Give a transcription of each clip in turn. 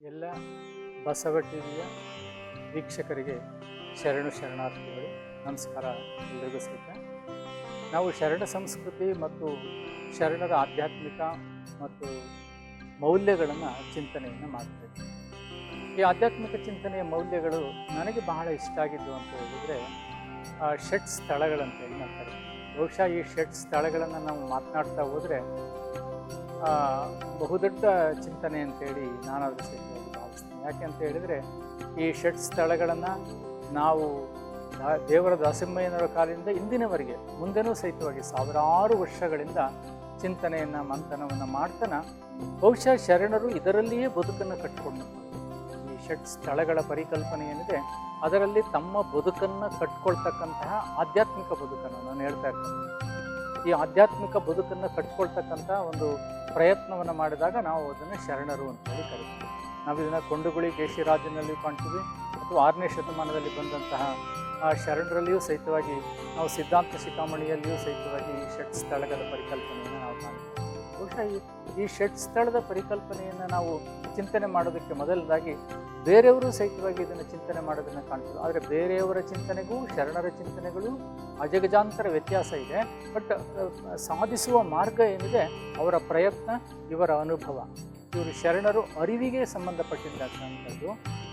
ಎಲ್ಲ ಬಸವ ವೀಕ್ಷಕರಿಗೆ ಶರಣು ಶರಣಾರ್ಥಿಗಳು, ನಮಸ್ಕಾರ. ಎಲ್ಲರಿಗೂ ಸಹಿತ ನಾವು ಶರಣ ಸಂಸ್ಕೃತಿ ಮತ್ತು ಶರಣರ ಆಧ್ಯಾತ್ಮಿಕ ಮತ್ತು ಮೌಲ್ಯಗಳನ್ನು ಚಿಂತನೆಯನ್ನು ಮಾಡ್ತೇವೆ ಈ ಆಧ್ಯಾತ್ಮಿಕ ಚಿಂತನೆಯ ಮೌಲ್ಯಗಳು ನನಗೆ ಬಹಳ ಇಷ್ಟ ಆಗಿದ್ದು ಅಂತ ಹೇಳಿದರೆ ಷಟ್ ಸ್ಥಳಗಳಂತ ಹೇಳಿ ನಾವು ಬಹುಶಃ ಈ ಷಟ್ ಸ್ಥಳಗಳನ್ನು ನಾವು ಮಾತನಾಡ್ತಾ ಹೋದರೆ ಬಹುದೊಡ್ಡ ಚಿಂತನೆ ಅಂತೇಳಿ ನಾನು ಅದರ ಸಹಿತವಾಗಿ ಭಾವಿಸ್ತೀನಿ. ಯಾಕೆ ಅಂತ ಹೇಳಿದರೆ, ಈ ಷಟ್ ಸ್ಥಳಗಳನ್ನು ನಾವು ದಾ- ದೇವರ ದಾಸಿಂಹಯ್ಯನವರ ಕಾಲದಿಂದ ಇಂದಿನವರೆಗೆ, ಮುಂದೆನೂ ಸಹಿತವಾಗಿ ಸಾವಿರಾರು ವರ್ಷಗಳಿಂದ ಚಿಂತನೆಯನ್ನು, ಮಂಥನವನ್ನು ಮಾಡ್ತಾನ, ಬಹುಶಃ ಶರಣರು ಇದರಲ್ಲಿಯೇ ಬದುಕನ್ನು ಕಟ್ಟಿಕೊಂಡು ಈ ಷಟ್ ಸ್ಥಳಗಳ ಪರಿಕಲ್ಪನೆ ಏನಿದೆ, ಅದರಲ್ಲಿ ತಮ್ಮ ಬದುಕನ್ನು ಕಟ್ಕೊಳ್ತಕ್ಕಂತಹ ಆಧ್ಯಾತ್ಮಿಕ ಬದುಕನ್ನು ನಾನು ಹೇಳ್ತಾ ಇರ್ತೇನೆ. ಈ ಆಧ್ಯಾತ್ಮಿಕ ಬದುಕನ್ನು ಕಟ್ಕೊಳ್ತಕ್ಕಂಥ ಒಂದು ಪ್ರಯತ್ನವನ್ನು ಮಾಡಿದಾಗ ನಾವು ಅದನ್ನು ಶರಣರು ಅಂತೇಳಿ ಕರಿತೀವಿ. ನಾವು ಇದನ್ನು ಕೊಂಡುಗುಳಿ ಕೇಶಿರಾಜನಲ್ಲಿ ಕಾಣ್ತೀವಿ ಅಥವಾ ಆರನೇ ಶತಮಾನದಲ್ಲಿ ಬಂದಂತಹ, ಆ, ಶರಣರಲ್ಲಿಯೂ ಸಹಿತವಾಗಿ, ನಾವು ಸಿದ್ಧಾಂತ ಶಿಖಾಮಣಿಯಲ್ಲಿಯೂ ಸಹಿತವಾಗಿ ಈ ಷಟ್ ಸ್ಥಳಗಳ ಪರಿಕಲ್ಪನೆಯನ್ನು ನಾವು ಕಾಣ್ತೀವಿ. ಬಹುಶಃ ಈ ಷಟ್ ಸ್ಥಳದ ಪರಿಕಲ್ಪನೆಯನ್ನು ನಾವು ಚಿಂತನೆ ಮಾಡೋದಕ್ಕೆ ಮೊದಲದಾಗಿ ಬೇರೆಯವರು ಸಹಿತವಾಗಿ ಇದನ್ನು ಚಿಂತನೆ ಮಾಡೋದನ್ನು ಕಾಣ್ತದೆ ಆದರೆ ಬೇರೆಯವರ ಚಿಂತನೆಗೂ, ಶರಣರ ಚಿಂತನೆಗಳು ಅಜಗಜಾಂತರ ವ್ಯತ್ಯಾಸ ಇದೆ. ಬಟ್ ಸಾಧಿಸುವ ಮಾರ್ಗ ಏನಿದೆ, ಅವರ ಪ್ರಯತ್ನ, ಇವರ ಅನುಭವ. ಇವರು ಶರಣರು ಅರಿವಿಗೆ ಸಂಬಂಧಪಟ್ಟಿರ್ತಕ್ಕಂಥದ್ದು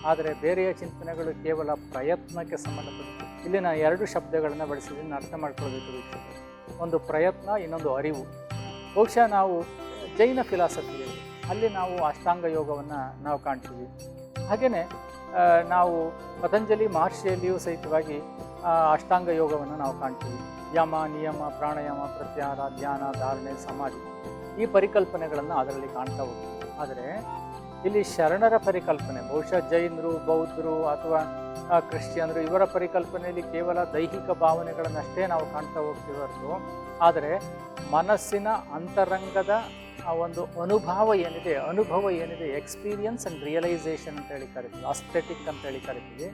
ಆದರೆ ಬೇರೆಯ ಚಿಂತನೆಗಳು ಕೇವಲ ಪ್ರಯತ್ನಕ್ಕೆ ಸಂಬಂಧಪಟ್ಟಿದೆ ಇಲ್ಲಿ ನಾನು ಎರಡು ಶಬ್ದಗಳನ್ನು ಬಳಸಿದ್ದೀನಿ ಅರ್ಥ ಮಾಡ್ಕೊಳ್ಬೇಕು ಒಂದು ಪ್ರಯತ್ನ, ಇನ್ನೊಂದು ಅರಿವು. ಬಹುಶಃ ನಾವು ಜೈನ ಫಿಲಾಸಫಿಯಲ್ಲಿ, ಅಲ್ಲಿ ನಾವು ಅಷ್ಟಾಂಗ ಯೋಗವನ್ನು ನಾವು ಕಾಣ್ತೀವಿ. ಹಾಗೆಯೇ ನಾವು ಪತಂಜಲಿ ಮಹರ್ಷಿಯಲ್ಲಿಯೂ ಸಹಿತವಾಗಿ ಅಷ್ಟಾಂಗ ಯೋಗವನ್ನು ನಾವು ಕಾಣ್ತೀವಿ. ಯಮ, ನಿಯಮ, ಪ್ರಾಣಾಯಾಮ ಪ್ರತ್ಯಾರ ಧ್ಯಾನ, ಧಾರಣೆ, ಸಮಾಧಿ ಈ ಪರಿಕಲ್ಪನೆಗಳನ್ನು ಅದರಲ್ಲಿ ಕಾಣ್ತಾ ಹೋಗ್ತೀವಿ. ಆದರೆ ಇಲ್ಲಿ ಶರಣರ ಪರಿಕಲ್ಪನೆ, ಬಹುಶಃ ಜೈನರು, ಬೌದ್ಧರು ಅಥವಾ ಕ್ರಿಶ್ಚಿಯನ್ರು ಇವರ ಪರಿಕಲ್ಪನೆಯಲ್ಲಿ ಕೇವಲ ದೈಹಿಕ ಭಾವನೆಗಳನ್ನಷ್ಟೇ ನಾವು ಕಾಣ್ತಾ ಹೋಗ್ತೀವಿ ಆದರೆ ಮನಸ್ಸಿನ ಅಂತರಂಗದ, ಆ, ಒಂದು ಅನುಭವ ಏನಿದೆ ಅನುಭವ ಏನಿದೆ ಎಕ್ಸ್ಪೀರಿಯನ್ಸ್ ಆ್ಯಂಡ್ ರಿಯಲೈಸೇಷನ್ ಅಂತ ಹೇಳಿ ಕರಿತೀವಿ ಅಸ್ಥೆಟಿಕ್ ಅಂತ ಹೇಳಿ ಕರಿತೀವಿ,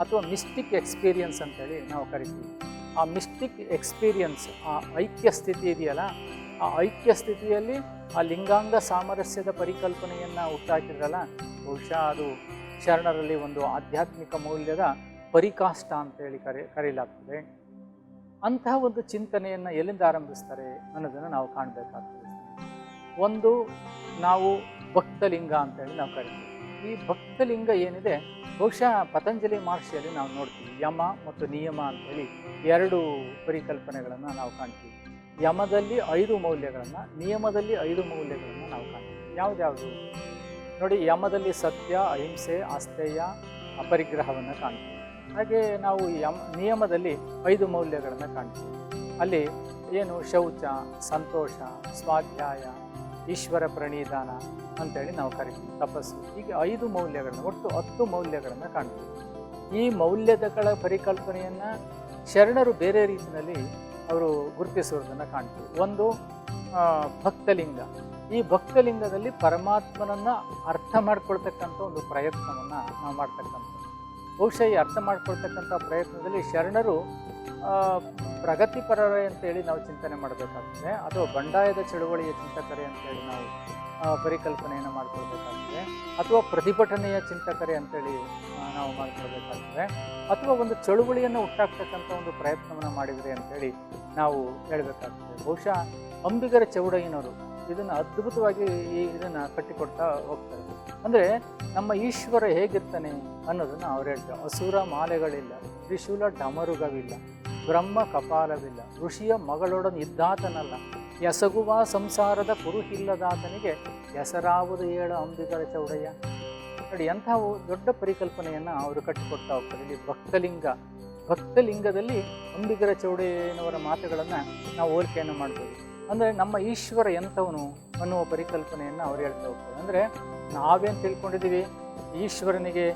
ಅಥವಾ ಮಿಸ್ಟಿಕ್ ಎಕ್ಸ್ಪೀರಿಯನ್ಸ್ ಅಂತೇಳಿ ನಾವು ಕರಿತೀವಿ. ಆ ಮಿಸ್ಟಿಕ್ ಎಕ್ಸ್ಪೀರಿಯನ್ಸ್ ಆ ಐಕ್ಯ ಸ್ಥಿತಿ ಇದೆಯಲ್ಲ, ಆ ಐಕ್ಯ ಸ್ಥಿತಿಯಲ್ಲಿ ಆ ಲಿಂಗಾಂಗ ಸಾಮರಸ್ಯದ ಪರಿಕಲ್ಪನೆಯನ್ನು ಹುಟ್ಟಾಕಿದ್ರಲ್ಲ, ಬಹುಶಃ ಅದು ಶರಣರಲ್ಲಿ ಒಂದು ಆಧ್ಯಾತ್ಮಿಕ ಮೌಲ್ಯದ ಪರಿಕಾಷ್ಟ ಅಂತೇಳಿ ಕರೆ ಕರೆಯಲಾಗ್ತದೆ ಅಂತಹ ಒಂದು ಚಿಂತನೆಯನ್ನು ಎಲ್ಲಿಂದ ಆರಂಭಿಸ್ತಾರೆ ಅನ್ನೋದನ್ನು ನಾವು ಕಾಣಬೇಕಾಗ್ತದೆ. ಒಂದು, ನಾವು ಭಕ್ತಲಿಂಗ ಅಂತೇಳಿ ನಾವು ಕರಿತೀವಿ. ಈ ಭಕ್ತಲಿಂಗ ಏನಿದೆ, ಬಹುಶಃ ಪತಂಜಲಿ ಮಹರ್ಷಿಯಲ್ಲಿ ನಾವು ನೋಡ್ತೀವಿ. ಯಮ ಮತ್ತು ನಿಯಮ ಅಂತೇಳಿ ಎರಡು ಪರಿಕಲ್ಪನೆಗಳನ್ನು ನಾವು ಕಾಣ್ತೀವಿ. ಯಮದಲ್ಲಿ ಐದು ಮೌಲ್ಯಗಳನ್ನು, ನಿಯಮದಲ್ಲಿ ಐದು ಮೌಲ್ಯಗಳನ್ನು ನಾವು ಕಾಣ್ತೀವಿ. ಯಾವುದ್ಯಾವುದು ನೋಡಿ, ಯಮದಲ್ಲಿ ಸತ್ಯ, ಅಹಿಂಸೆ ಆಸ್ತೇಯ ಅಪರಿಗ್ರಹವನ್ನು ಕಾಣ್ತೀವಿ. ಹಾಗೆ ನಾವು ಯಮ, ನಿಯಮದಲ್ಲಿ ಐದು ಮೌಲ್ಯಗಳನ್ನು ಕಾಣ್ತೀವಿ. ಅಲ್ಲಿ ಏನು ಶೌಚ, ಸಂತೋಷ, ಸ್ವಾಧ್ಯಾಯ, ಈಶ್ವರ ಪ್ರಣಿಧಾನ ಅಂತೇಳಿ ನಾವು ಕರಿತೀವಿ, ತಪಸ್ಸು. ಹೀಗೆ ಐದು ಮೌಲ್ಯಗಳನ್ನು, ಒಟ್ಟು ಹತ್ತು ಮೌಲ್ಯಗಳನ್ನು ಕಾಣ್ತೀವಿ. ಈ ಮೌಲ್ಯದಗಳ ಪರಿಕಲ್ಪನೆಯನ್ನು ಶರಣರು ಬೇರೆ ರೀತಿಯಲ್ಲಿ ಅವರು ಗುರುತಿಸುವುದನ್ನು ಕಾಣ್ತೀವಿ. ಒಂದು ಭಕ್ತಲಿಂಗ. ಈ ಭಕ್ತಲಿಂಗದಲ್ಲಿ ಪರಮಾತ್ಮನನ್ನು ಅರ್ಥ ಮಾಡ್ಕೊಳ್ತಕ್ಕಂಥ ಒಂದು ಪ್ರಯತ್ನವನ್ನು ನಾವು ಮಾಡ್ತಕ್ಕಂಥದ್ದು. ಬಹುಶಃ ಈ ಅರ್ಥ ಮಾಡ್ಕೊಳ್ತಕ್ಕಂಥ ಪ್ರಯತ್ನದಲ್ಲಿ ಶರಣರು ಪ್ರಗತಿಪರರೇ ಅಂತೇಳಿ ನಾವು ಚಿಂತನೆ ಮಾಡಬೇಕಾಗ್ತದೆ. ಅಥವಾ ಬಂಡಾಯದ ಚಳುವಳಿಯ ಚಿಂತಕರೇ ಅಂತೇಳಿ ನಾವು ಪರಿಕಲ್ಪನೆಯನ್ನು ಮಾಡ್ಕೊಳ್ಬೇಕಾಗ್ತದೆ. ಅಥವಾ ಪ್ರತಿಭಟನೆಯ ಚಿಂತಕರೇ ಅಂತೇಳಿ ನಾವು ಮಾಡ್ಕೊಳ್ಬೇಕಾಗ್ತದೆ. ಅಥವಾ ಒಂದು ಚಳುವಳಿಯನ್ನು ಹುಟ್ಟಾಕ್ತಕ್ಕಂಥ ಒಂದು ಪ್ರಯತ್ನವನ್ನು ಮಾಡಿದರೆ ಅಂತೇಳಿ ನಾವು ಹೇಳಬೇಕಾಗ್ತದೆ. ಬಹುಶಃ ಅಂಬಿಗರ ಚೌಡಯ್ಯನವರು ಇದನ್ನು ಅದ್ಭುತವಾಗಿ ಈ ಇದನ್ನು ಕಟ್ಟಿಕೊಡ್ತಾ ಹೋಗ್ತಾರೆ. ಅಂದರೆ ನಮ್ಮ ಈಶ್ವರ ಹೇಗಿರ್ತಾನೆ ಅನ್ನೋದನ್ನು ಅವ್ರು ಹೇಳ್ತಾರೆ. ಅಸುರ ಮಾಲೆಗಳಿಲ್ಲ, ತ್ರಿಶೂಲ ಡಮರುಗವಿಲ್ಲ ಬ್ರಹ್ಮ ಕಪಾಲವಿಲ್ಲ, ಋಷಿಯ ಮಗಳೊಡನೆ ಇದ್ದಾತನಲ್ಲ. ಎಸಗುವ ಸಂಸಾರದ ಕುರುಹಿಲ್ಲದಾತನಿಗೆ ಹೆಸರಾವುದು ಏಳು ಅಂಬಿಗರ ಚೌಡಯ್ಯ. ನೋಡಿ ಎಂಥ ದೊಡ್ಡ ಪರಿಕಲ್ಪನೆಯನ್ನು ಅವರು ಕಟ್ಟಿಕೊಡ್ತಾ ಹೋಗ್ತಾರೆ. ಇಲ್ಲಿ ಭಕ್ತಲಿಂಗ, ಭಕ್ತಲಿಂಗದಲ್ಲಿ ಅಂಬಿಗರ ಚೌಡಯ್ಯನವರ ಮಾತುಗಳನ್ನು ನಾವು ಹೋಲಿಕೆಯನ್ನು ಮಾಡ್ಬೋದು. ಅಂದರೆ ನಮ್ಮ ಈಶ್ವರ ಎಂಥವನು ಅನ್ನುವ ಪರಿಕಲ್ಪನೆಯನ್ನು ಅವ್ರು ಹೇಳ್ತಾ ಹೋಗ್ತಾರೆ. ಅಂದರೆ ನಾವೇನು ತಿಳ್ಕೊಂಡಿದ್ದೀವಿ? ಈಶ್ವರನಿಗೆ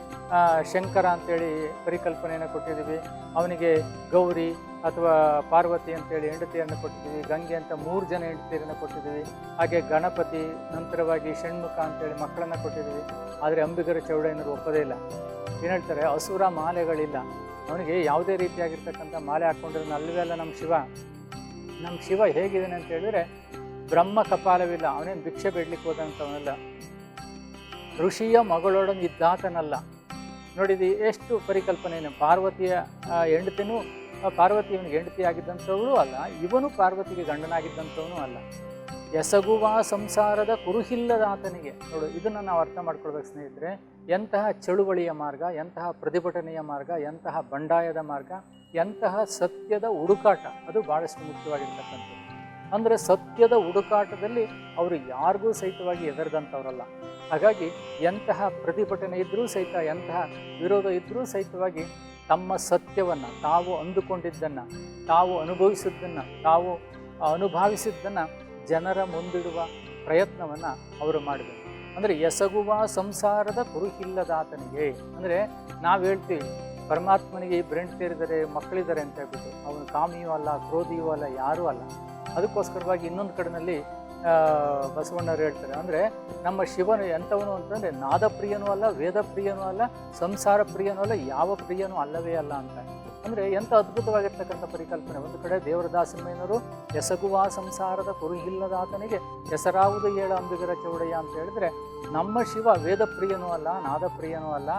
ಶಂಕರ ಅಂತೇಳಿ ಪರಿಕಲ್ಪನೆಯನ್ನು ಕೊಟ್ಟಿದ್ದೀವಿ. ಅವನಿಗೆ ಗೌರಿ ಅಥವಾ ಪಾರ್ವತಿ ಅಂತೇಳಿ ಹೆಂಡತಿಯನ್ನು ಕೊಟ್ಟಿದ್ದೀವಿ. ಗಂಗೆ ಅಂತ ಮೂರು ಜನ ಹೆಂಡತಿಯರನ್ನು ಕೊಟ್ಟಿದ್ದೀವಿ. ಹಾಗೆ ಗಣಪತಿ, ನಂತರವಾಗಿ ಷಣ್ಮುಖ ಅಂತೇಳಿ ಮಕ್ಕಳನ್ನು ಕೊಟ್ಟಿದ್ದೀವಿ. ಆದರೆ ಅಂಬಿಗರ ಚೌಡಯ್ಯನವರು ಒಪ್ಪದೇ ಇಲ್ಲ. ಏನು ಹೇಳ್ತಾರೆ? ಅಸುರ ಮಾಲೆಗಳಿಲ್ಲ. ಅವನಿಗೆ ಯಾವುದೇ ರೀತಿಯಾಗಿರ್ತಕ್ಕಂಥ ಮಾಲೆ ಹಾಕ್ಕೊಂಡಿರೋ ಅಲ್ಲ ನಮ್ಮ ಶಿವ. ನಮ್ಮ ಶಿವ ಹೇಗಿದ್ದಾನೆ ಅಂತ ಹೇಳಿದ್ರೆ ಬ್ರಹ್ಮ ಕಪಾಲವಿಲ್ಲ. ಅವನೇನು ಭಿಕ್ಷೆ ಬಿಡ್ಲಿಕ್ಕೆ ಹೋದಂಥವನಲ್ಲ. ಋಷಿಯ ಮಗಳೊಡನಿದ್ದಾತನಲ್ಲ ನೋಡಿದಿ, ಎಷ್ಟು ಪರಿಕಲ್ಪನೆ ಪಾರ್ವತಿಯ ಹೆಂಡತಿನೂ ಪಾರ್ವತಿ ಇವನಿಗೆ ಹೆಂಡತಿ ಆಗಿದ್ದಂಥವಳು ಅಲ್ಲ, ಇವನು ಪಾರ್ವತಿಗೆ ಗಂಡನಾಗಿದ್ದಂಥವನು ಅಲ್ಲ. ಎಸಗುವ ಸಂಸಾರದ ಕುರುಹಿಲ್ಲದ ಆತನಿಗೆ ನೋಡು, ಇದನ್ನು ನಾವು ಅರ್ಥ ಮಾಡ್ಕೊಳ್ಬೇಕು ಸ್ನೇಹಿತರೆ. ಎಂತಹ ಚಳುವಳಿಯ ಮಾರ್ಗ, ಎಂತಹ ಪ್ರತಿಭಟನೆಯ ಮಾರ್ಗ, ಎಂತಹ ಬಂಡಾಯದ ಮಾರ್ಗ, ಎಂತಹ ಸತ್ಯದ ಹುಡುಕಾಟ, ಅದು ಭಾಳಷ್ಟು ಮುಖ್ಯವಾಗಿರ್ತಕ್ಕಂಥದ್ದು. ಅಂದರೆ ಸತ್ಯದ ಹುಡುಕಾಟದಲ್ಲಿ ಅವರು ಯಾರಿಗೂ ಸಹಿತವಾಗಿ ಎದರದಂಥವ್ರಲ್ಲ ಹಾಗಾಗಿ ಎಂತಹ ಪ್ರತಿಭಟನೆ ಇದ್ದರೂ ಸಹಿತ, ಎಂತಹ ವಿರೋಧ ಇದ್ದರೂ ಸಹಿತವಾಗಿ ತಮ್ಮ ಸತ್ಯವನ್ನು, ತಾವು ಅಂದುಕೊಂಡಿದ್ದನ್ನು, ತಾವು ಅನುಭವಿಸಿದ್ದನ್ನು ತಾವು ಅನುಭವಿಸಿದ್ದನ್ನು ಜನರ ಮುಂದಿಡುವ ಪ್ರಯತ್ನವನ್ನು ಅವರು ಮಾಡಿದರು. ಅಂದರೆ ಎಸಗುವ ಸಂಸಾರದ ಕುರುಹಿಲ್ಲದಾತನಿಗೆ, ಅಂದರೆ ನಾವು ಹೇಳ್ತೀವಿ, ಪರಮಾತ್ಮನಿಗೆ ಬ್ರೆಂಡ್ ಸೇರಿದರೆ ಮಕ್ಕಳಿದ್ದಾರೆ ಅಂತ ಹೇಳ್ಬಿಟ್ಟು, ಅವನು ಕಾಮಿಯೂ ಅಲ್ಲ, ಕ್ರೋಧಿಯೂ ಅಲ್ಲ, ಯಾರೂ ಅಲ್ಲ. ಅದಕ್ಕೋಸ್ಕರವಾಗಿ ಇನ್ನೊಂದು ಕಡೆಯಲ್ಲಿ ಬಸವಣ್ಣವ್ರು ಹೇಳ್ತಾರೆ. ಅಂದರೆ ನಮ್ಮ ಶಿವನು ಎಂಥವನು ಅಂತಂದರೆ ನಾದಪ್ರಿಯನೂ ಅಲ್ಲ, ವೇದಪ್ರಿಯನೂ ಅಲ್ಲ ಸಂಸಾರ ಪ್ರಿಯನೂ ಅಲ್ಲ, ಯಾವ ಪ್ರಿಯನೂ ಅಲ್ಲವೇ ಅಲ್ಲ ಅಂತ. ಅಂದರೆ ಎಂಥ ಅದ್ಭುತವಾಗಿರ್ತಕ್ಕಂಥ ಪರಿಕಲ್ಪನೆ. ಒಂದು ಕಡೆ ದೇವರದಾಸಮ್ಮಯ್ಯನವರು ಎಸಗುವ ಸಂಸಾರದ ಕುರುಹಿಲ್ಲದಾತನಿಗೆ ಹೆಸರಾವುದು ಏಳ ಅಂಬಿಗರ ಚೌಡಯ್ಯ ಅಂತ ಹೇಳಿದ್ರೆ, ನಮ್ಮ ಶಿವ ವೇದ ಪ್ರಿಯನೂ ಅಲ್ಲ ನಾದ ಪ್ರಿಯನೂ ಅಲ್ಲ,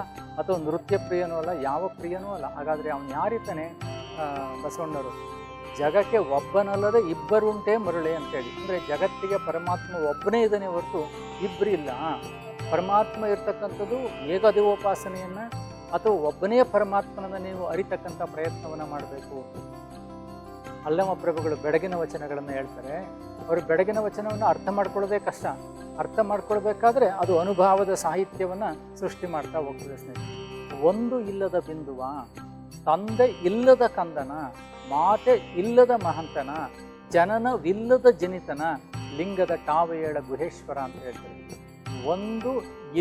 ಅಥವಾ ನೃತ್ಯ ಪ್ರಿಯನೂ ಅಲ್ಲ, ಯಾವ ಪ್ರಿಯನೂ ಅಲ್ಲ. ಹಾಗಾದರೆ ಅವನು ಯಾರಿದ್ದಾನೆ? ಬಸವಣ್ಣರು ಜಗಕ್ಕೆ ಒಬ್ಬನಲ್ಲದೆ ಇಬ್ಬರುಂಟೇ ಮರುಳೆ ಅಂತೇಳಿ. ಅಂದರೆ ಜಗತ್ತಿಗೆ ಪರಮಾತ್ಮ ಒಬ್ಬನೇ ಇದ್ದಾನೆ ಹೊರತು ಇಬ್ಬರಿಲ್ಲ ಪರಮಾತ್ಮ ಇರ್ತಕ್ಕಂಥದ್ದು ಏಕದೇವೋಪಾಸನೆಯನ್ನು ಅಥವಾ ಒಬ್ಬನೇ ಪರಮಾತ್ಮನನ್ನು ನೀವು ಅರಿತಕ್ಕಂಥ ಪ್ರಯತ್ನವನ್ನು ಮಾಡಬೇಕು. ಅಲ್ಲಮ್ಮ ಪ್ರಭುಗಳು ಬೆಳಗಿನ ವಚನಗಳನ್ನು ಹೇಳ್ತಾರೆ. ಅವರು ಬೆಳಗಿನ ವಚನವನ್ನು ಅರ್ಥ ಮಾಡ್ಕೊಳ್ಳೋದೇ ಕಷ್ಟ. ಅರ್ಥ ಮಾಡ್ಕೊಳ್ಬೇಕಾದ್ರೆ ಅದು ಅನುಭವದ ಸಾಹಿತ್ಯವನ್ನು ಸೃಷ್ಟಿ ಮಾಡ್ತಾ ಹೋಗ್ತದೆ ಸ್ನೇಹಿತರೆ. ಒಂದು ಇಲ್ಲದ ಬಿಂದುವ, ತಂದೆ ಇಲ್ಲದ ಕಂದನ ಮಾತೆ ಇಲ್ಲದ ಮಹಂತನ, ಜನನವಿಲ್ಲದ ಜನಿತನ, ಲಿಂಗದ ಕಾವೇಳ ಗುಹೇಶ್ವರ ಅಂತ ಹೇಳ್ತಾರೆ. ಒಂದು